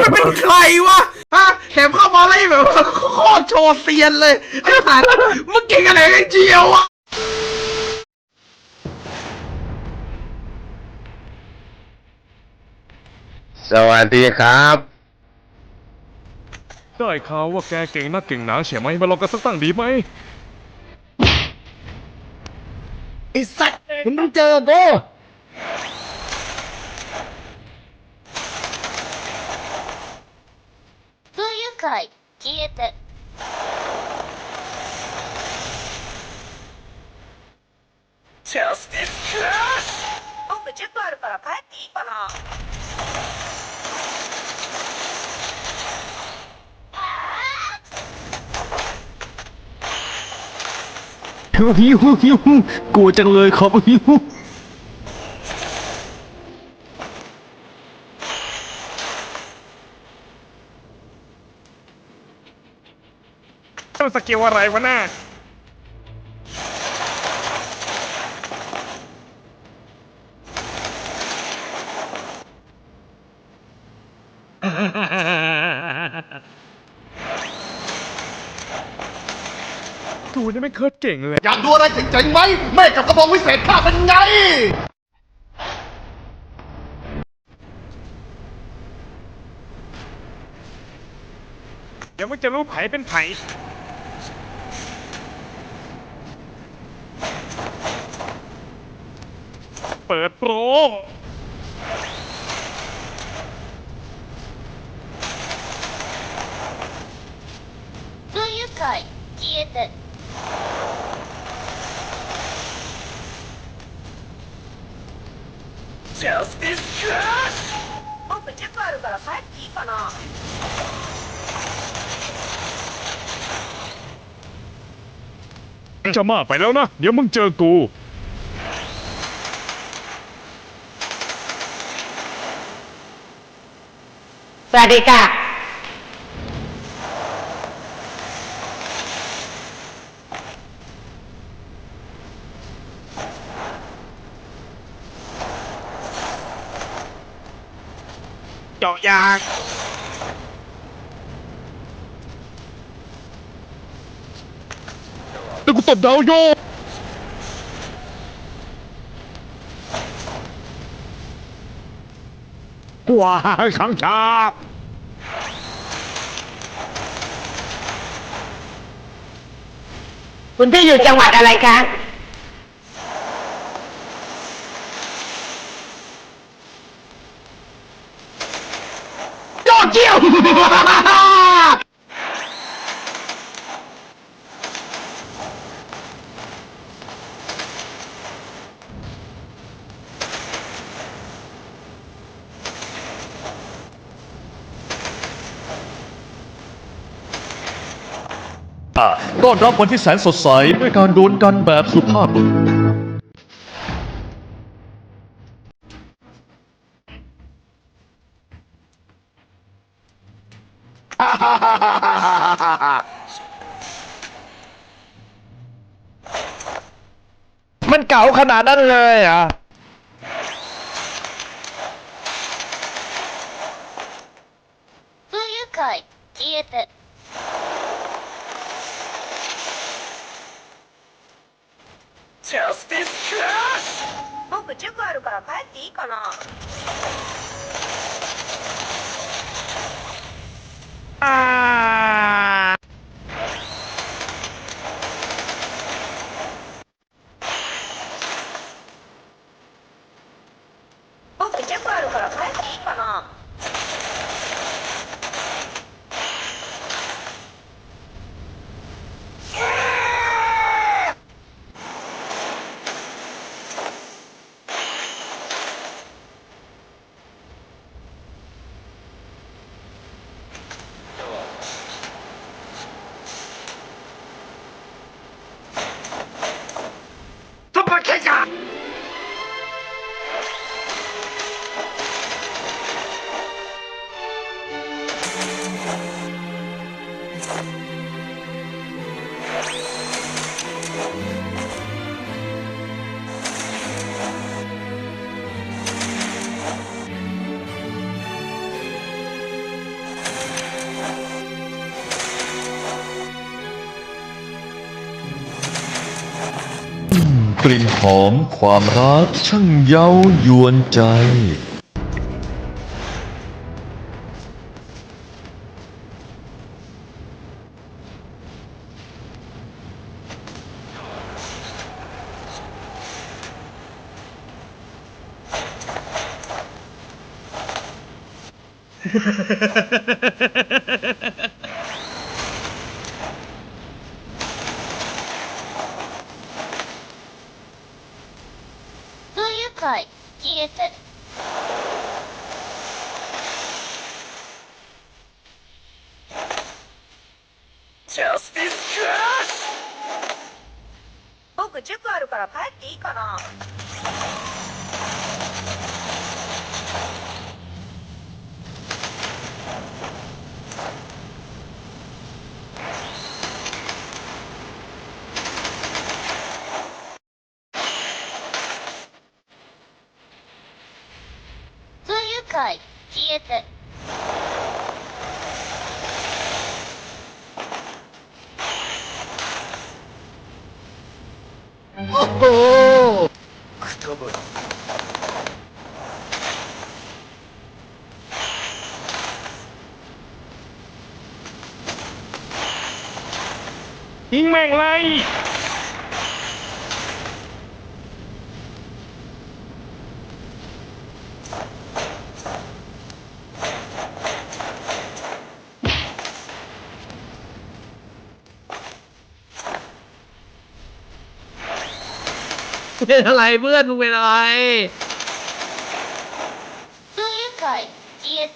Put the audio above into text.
มันเป็นใครวะฮะแถมเข้ามาไล่แบบว่าโคตรโชว์เซียนเลยไอ้สัตว์มึงเก่งอะไรกันเจียววะสวัสดีครับ ได้ข่าวว่าแกเก่งนักเก่งหนาใช่ไหมมาลองกันสักตั้งดีไหมไอ้สัตว์มึงต้องเจอกู不愉快消えて 僕塾あるから帰っていいかな หิวหิวหิวกลัวจังเลยครับหิว สกิลอะไรวะน่ากูนี่ไม่เคยเก่งเลย อยากดูอะไรเจ๋งๆไหมแม่กับกระบองวิเศษข้าเป็นไง เดี๋ยวมึงจะรู้ไผเป็นไผ เปิดโปร 不愉快消えて 僕塾あるから帰っていいかな จะมากไปแล้วนะ เดี๋ยวมึงเจอกู สวัสดีค่ะ เจาะยางแต่กูตบดาวโย ว้ายขังชาบคุณพี่อยู่จังหวัดอะไรคะยอดเยี่ ต้อนรับวันที่แสนสดใสด้วยการดวลกันแบบสุภาพมันเก่าขนาดนั้นเลยเหรอะ Will you guys see 僕塾あるから帰っていいかな？ หอมความรักช่างเย้ายวนใจ不消えて。僕塾あるから帰っていいかな。かい消えて。おおくとぶインマイライ เป็นอะไรเพื่อนมึงเป็นอะไร เฮ้ยไก่เจี๊ยด